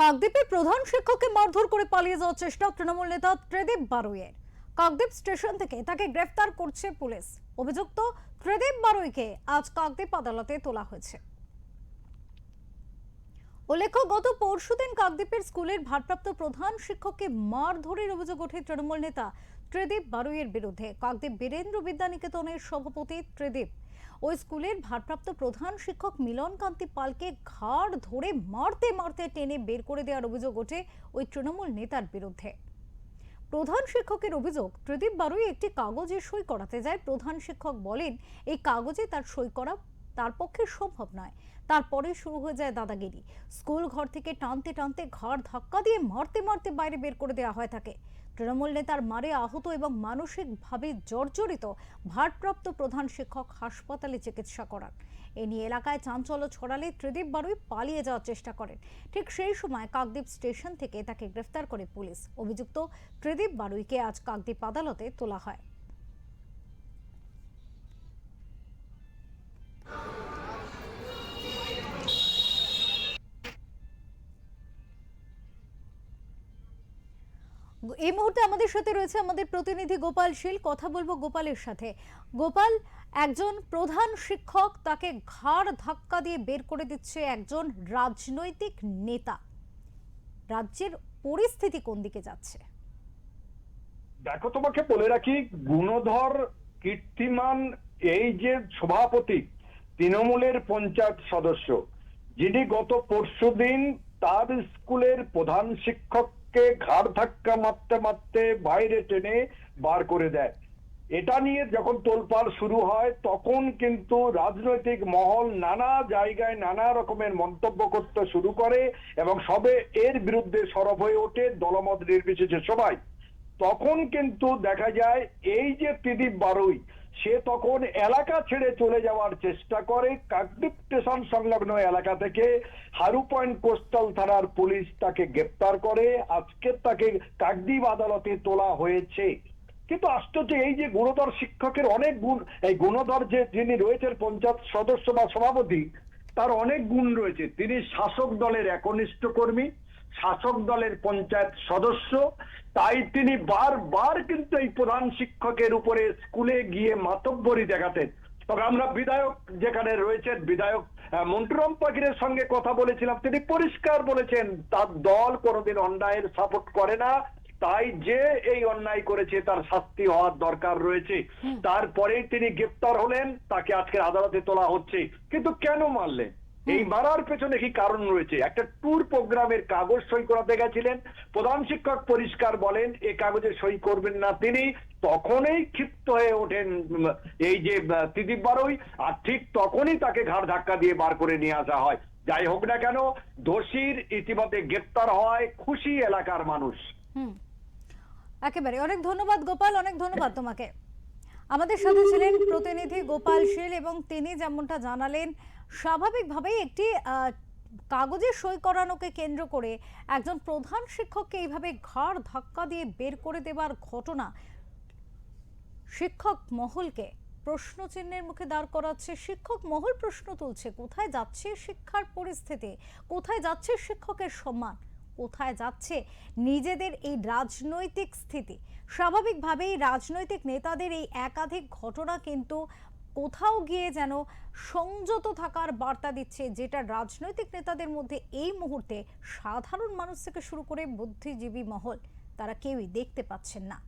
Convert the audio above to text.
কাকদ্বীপে প্রধান শিক্ষককে মারধর করে পালিয়ে যাওয়ার চেষ্টা তৃণমূল নেতা ত্রিদীপ বারুইয়ের। কাকদ্বীপ স্টেশন থেকে তাকে গ্রেফতার করছে পুলিশ। অভিযুক্ত ত্রিদীপ বারুইকে আজ কাকদ্বীপ আদালতে তোলা হয়েছে। উল্লেখ্য, গত পরশুদিন কাকদ্বীপের স্কুলের ভারপ্রাপ্ত প্রধান শিক্ষককে মারধরের অভিযোগ ওঠে তৃণমূল নেতা ত্রিদীপ বারুইয়ের বিরুদ্ধে কাকদ্বীপ বীরেন্দ্র বিদ্যানিকেতনের সভাপতি ত্রিদীপ। ওই স্কুলের ভারপ্রাপ্ত প্রধান শিক্ষক মিলন কান্তি পালকে ঘাড় ধরে মারতে মারতে টেনে বের করে দেওয়ার অভিযোগ ওঠে ওই তৃণমূল নেতার বিরুদ্ধে। প্রধান শিক্ষকের অভিযোগ, ত্রিদীপ বারুই একটি কাগজে সই করাতে যায়। প্রধান শিক্ষক বলেন, এই কাগজে তার সই করা তার পক্ষে সম্ভব নয়। তারপরে শুরু হয়ে যায় দাদাগিরি। স্কুল ঘর থেকে টানতে টানতে ঘর ধাক্কা দিয়ে মারতে মারতে বাইরে বের করে দেওয়া হয় থাকে তৃণমূল নেতার মারে আহত এবং মানসিকভাবে জর্জরিত ভারপ্রাপ্ত প্রধান শিক্ষক হাসপাতালে চিকিৎসা করান। এ নিয়ে এলাকায় চাঞ্চল্য ছড়ালে ত্রিদীপ বারুই পালিয়ে যাওয়ার চেষ্টা করেন। ঠিক সেই সময় কাকদ্বীপ স্টেশন থেকে তাকে গ্রেফতার করে পুলিশ। অভিযুক্ত ত্রিদীপ বারুইকে আজ কাকদ্বীপ আদালতে তোলা হয়। এই মুহূর্তে আমাদের সাথে রয়েছে আমাদের প্রতিনিধি গোপাল শীল। কথা বলব গোপালের সাথে। গোপাল, একজন প্রধান শিক্ষক, তাকে ঘাড় ধাক্কা দিয়ে বের করে দিচ্ছে একজন রাজনৈতিক নেতা। রাজ্যের পরিস্থিতি কোন দিকে যাচ্ছে? দেখো, তোমাকে বলে রাখি, গুণধর, কীর্তিমান, এই যে সভাপতি, তৃণমূলের পঞ্চায়েত সদস্য, যিনি গত পরশুদিন তার স্কুলের প্রধান শিক্ষককে ঘাড় ধাক্কা মারতে মারতে বাইরে টেনে বার করে দেয়। এটা নিয়ে যখন তোলপাড় শুরু হয়, তখন কিন্তু রাজনৈতিক মহল নানা জায়গায় নানা রকমের মন্তব্য করতে শুরু করে এবং সবে এর বিরুদ্ধে সরব হয়ে ওঠে দলমত নির্বিশেষে সবাই। তখন কিন্তু দেখা যায়, এই যে ত্রিদীপ বারুই সে তখন এলাকা ছেড়ে চলে যাওয়ার চেষ্টা করে কাকদ্বীপ স্টেশন সংলগ্ন এলাকা থেকে হারু পয়েন্ট কোস্টাল থানার পুলিশ তাকে গ্রেপ্তার করে। আজকে তাকে কাকদ্বীপ আদালতে তোলা হয়েছে। কিন্তু আশ্চর্য এই যে গুণধর শিক্ষকের অনেক গুণ, এই গুণধর যে যিনি রয়েছেন পঞ্চায়েত সদস্য বা সভাপতি, তার অনেক গুণ রয়েছে। তিনি শাসক দলের একনিষ্ঠ কর্মী শাসক দলের পঞ্চায়েত সদস্য। তাই তিনি বারবার কিন্তু এই প্রধান শিক্ষকের উপরে স্কুলে গিয়ে মাতব্বরি দেখাতেন। তবে আমরা বিধায়ক যেখানে রয়েছেন বিধায়ক মন্টুরাম পাখিরের সঙ্গে কথা বলেছিলাম। তিনি পরিষ্কার বলেছেন তার দল কোনোদিন অন্যায়ের সাপোর্ট করে না। তাই যে এই অন্যায় করেছে তার শাস্তি হওয়ার দরকার রয়েছে। তারপরেই তিনি গ্রেপ্তার হলেন। তাকে আজকের আদালতে তোলা হচ্ছে। কিন্তু কেন মারলেন? এই মারার পেছনে কি কারণ রয়েছে? একটা ট্যুর প্রোগ্রামের কাগজ সই করাতে গেছিলেন। প্রধান শিক্ষক পরিষ্কার বলেন এই কাগজে সই করবেন না তিনি। তখনই ক্ষিপ্ত হয়ে ওঠেন এই যে ত্রিদীপ বারুই। আর ঠিক তখনই তাকে ঘাড় ধাক্কা দিয়ে বার করে নিয়ে আসা হয়। যাই হোক না কেন দোষীর ইতিমধ্যে গ্রেপ্তার হয় খুশি এলাকার মানুষ। হুম। একেবারে। অনেক ধন্যবাদ গোপাল অনেক ধন্যবাদ তোমাকে। আমাদের সাথে ছিলেন প্রতিনিধি গোপাল শীল এবং তিনি যেমনটা জানালেন স্বাভাবিকভাবেই একটি কাগজে সই করানোকে কেন্দ্র করে একজন প্রধান শিক্ষককে এইভাবে ঘাড় ধাক্কা দিয়ে বের করে দেবার ঘটনা শিক্ষক মহলকে প্রশ্ন চিহ্নের মুখে দাঁড় করাচ্ছে। শিক্ষক মহল প্রশ্ন তুলছে, কোথায় যাচ্ছে শিক্ষার পরিস্থিতি? কোথায় যাচ্ছে শিক্ষকের সম্মান? কোথায় যাচ্ছে নিজেদের এই রাজনৈতিক স্থিতি? স্বাভাবিকভাবেই রাজনৈতিক নেতাদের এই একাধিক ঘটনা কিন্তু কোথাও গিয়ে যেন সংযত থাকার বার্তা দিচ্ছে যেটা রাজনৈতিক নেতাদের মধ্যে এই মুহূর্তে সাধারণ মানুষ থেকে শুরু করে বুদ্ধিজীবী মহল, তারা কেউই দেখতে পাচ্ছেন না।